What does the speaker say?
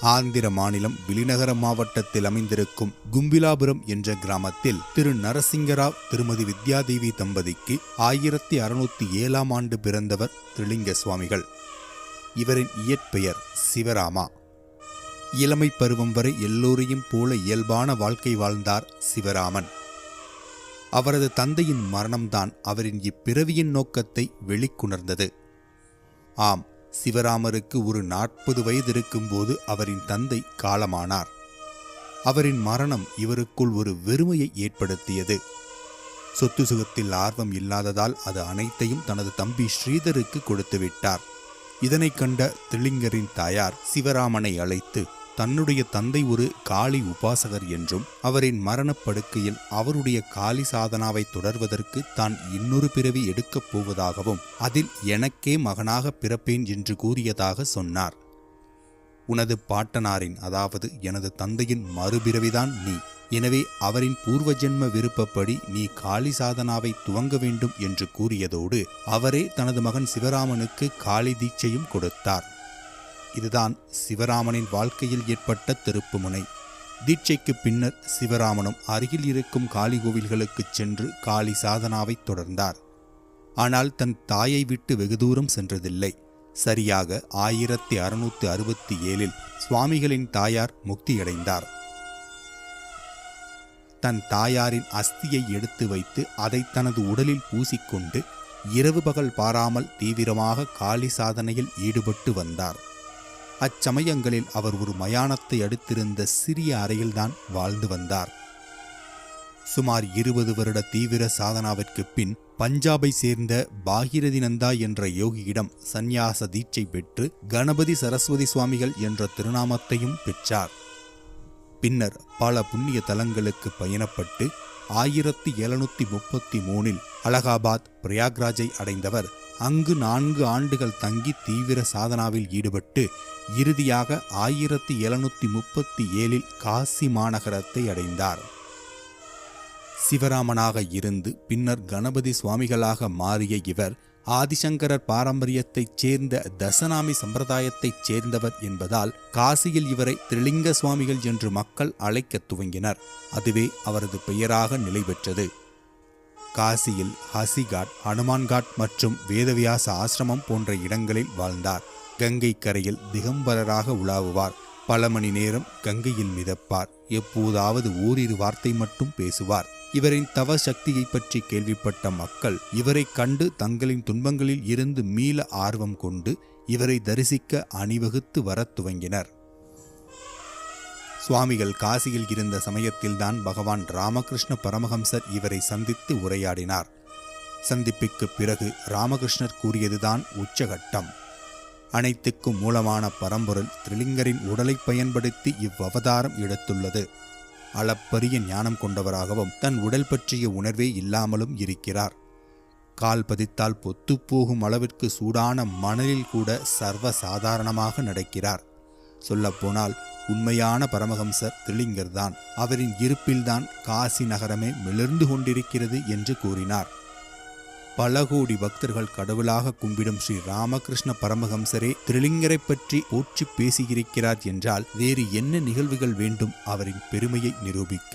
ஆந்திர மாநிலம் விலிநகர மாவட்டத்தில் அமைந்திருக்கும் கும்பிலாபுரம் என்ற கிராமத்தில் திரு நரசிங்கராவ் திருமதி வித்யாதேவி தம்பதிக்கு ஆயிரத்தி அறுநூத்தி ஏழாம் ஆண்டு பிறந்தவர் திருலிங்க சுவாமிகள் இவரின் இயற்பெயர் சிவராமா. இளமை பருவம் வரை எல்லோரையும் போல இயல்பான வாழ்க்கை வாழ்ந்தார் சிவராமன். அவரது தந்தையின் மரணம்தான் அவரின் இப்பிறவியின் நோக்கத்தை வெளிக்குணர்ந்தது. ஆம் சிவராமருக்கு ஒரு நாற்பது வயது இருக்கும்போது அவரின் தந்தை காலமானார். அவரின் மரணம் இவருக்குள் ஒரு வெறுமையை ஏற்படுத்தியது. சொத்து சுகத்தில் ஆர்வம் இல்லாததால் அது அனைத்தையும் தனது தம்பி ஸ்ரீதருக்கு கொடுத்துவிட்டார். இதனை இதனைக் கண்ட திளிங்கரின் தாயார் சிவராமனை அழைத்து தன்னுடைய தந்தை ஒரு காளி உபாசகர் என்றும் அவரின் மரணப்படுக்கையில் அவருடைய காளி சாதனாவை தொடர்வதற்கு தான் இன்னொரு பிறவி எடுக்கப் போவதாகவும் அதில் எனக்கே மகனாக பிறப்பேன் என்று கூறியதாக சொன்னார். உனது பாட்டனாரின் அதாவது எனது தந்தையின் மறுபிறவிதான் நீ. எனவே அவரின் பூர்வ ஜென்ம விருப்பப்படி நீ காளி சாதனாவை துவங்க வேண்டும் என்று கூறியதோடு அவரே தனது மகன் சிவராமனுக்கு காளி தீட்சையும் கொடுத்தார். இதுதான் சிவராமனின் வாழ்க்கையில் ஏற்பட்ட திருப்புமுனை. தீட்சைக்கு பின்னர் சிவராமனும் அருகில் இருக்கும் காளி கோவில்களுக்கு சென்று காளி சாதனாவை தொடர்ந்தார். ஆனால் தன் தாயை விட்டு வெகு தூரம் சென்றதில்லை. சரியாக ஆயிரத்தி அறுநூத்தி அறுபத்தி ஏழில் சுவாமிகளின் தாயார் முக்தியடைந்தார். தன் தாயாரின் அஸ்தியை எடுத்து வைத்து அதை தனது உடலில் பூசிக்கொண்டு இரவு பகல் பாராமல் தீவிரமாக காளி சாதனையில் ஈடுபட்டு வந்தார். அச்சமயங்களில் அவர் ஒரு மயானத்தை அடுத்திருந்த சிறிய அறையில்தான் வாழ்ந்து வந்தார். சுமார் இருபது வருட தீவிர சாதனாவிற்கு பின் பஞ்சாபை சேர்ந்த பாகிரதி நந்தா என்ற யோகியிடம் சந்நியாச தீட்சை பெற்று கணபதி சரஸ்வதி சுவாமிகள் என்ற திருநாமத்தையும் பெற்றார். பின்னர் பல புண்ணிய தலங்களுக்கு பயணப்பட்டு ஆயிரத்தி எழுநூத்தி முப்பத்தி மூணில் அலகாபாத் பிரயாக்ராஜை அடைந்தவர் அங்கு நான்கு ஆண்டுகள் தங்கி தீவிர சாதனாவில் ஈடுபட்டு இறுதியாக ஆயிரத்தி எழுநூத்தி முப்பத்தி ஏழில் காசி மாநகரத்தை அடைந்தார். சிவராமனாக இருந்து பின்னர் கணபதி சுவாமிகளாக மாறிய இவர் ஆதிசங்கரர் பாரம்பரியத்தைச் சேர்ந்த தசநாமி சம்பிரதாயத்தைச் சேர்ந்தவர் என்பதால் காசியில் இவரை திரிலிங்க சுவாமிகள் என்று மக்கள் அழைக்கத் துவங்கினர். அதுவே அவரது பெயராக நிலை பெற்றது. காசியில் ஹசிகாட் ஹனுமான்காட் மற்றும் வேதவியாச ஆசிரமம் போன்ற இடங்களில் வாழ்ந்தார். கங்கை கரையில் திகம்பரராக உலாவுவார். பல மணி நேரம் கங்கையில் மிதப்பார். எப்போதாவது ஓரிரு வார்த்தை மட்டும் பேசுவார். இவரின் தவ சக்தியை பற்றி கேள்விப்பட்ட மக்கள் இவரை கண்டு தங்களின் துன்பங்களில் இருந்து மீள ஆர்வம் கொண்டு இவரை தரிசிக்க அணிவகுத்து வரத் துவங்கினர். சுவாமிகள் காசியில் இருந்த சமயத்தில்தான் பகவான் ராமகிருஷ்ண பரமஹம்சர் இவரை சந்தித்து உரையாடினார். சந்திப்புக்கு பிறகு ராமகிருஷ்ணர் கூறியதுதான் உச்சகட்டம். அனைத்துக்கும் மூலமான பரம்பொருள் திரிலிங்கரின் உடலை பயன்படுத்தி இவ்வவதாரம் எடுத்துள்ளது. அளப்பரிய ஞானம் கொண்டவராகவும் தன் உடல் பற்றிய உணர்வே இல்லாமலும் இருக்கிறார். கால் பதித்தால் பொத்துப்போகும் அளவிற்கு சூடான மணலில் கூட சர்வ சாதாரணமாக நடக்கிறார். சொல்லப்போனால் உண்மையான பரமஹம்சர் திரிலிங்கர்தான். அவரின் இருப்பில்தான் காசி நகரமே மிளர்ந்து கொண்டிருக்கிறது என்று கூறினார். பல கோடி பக்தர்கள் கடவுளாக கும்பிடும் ஸ்ரீ ராமகிருஷ்ண பரமஹம்சரே திருலிங்கரை பற்றி போற்றி பேசியிருக்கிறார் என்றால் வேறு என்ன நிகழ்வுகள் வேண்டும் அவரின் பெருமையை நிரூபிக்க?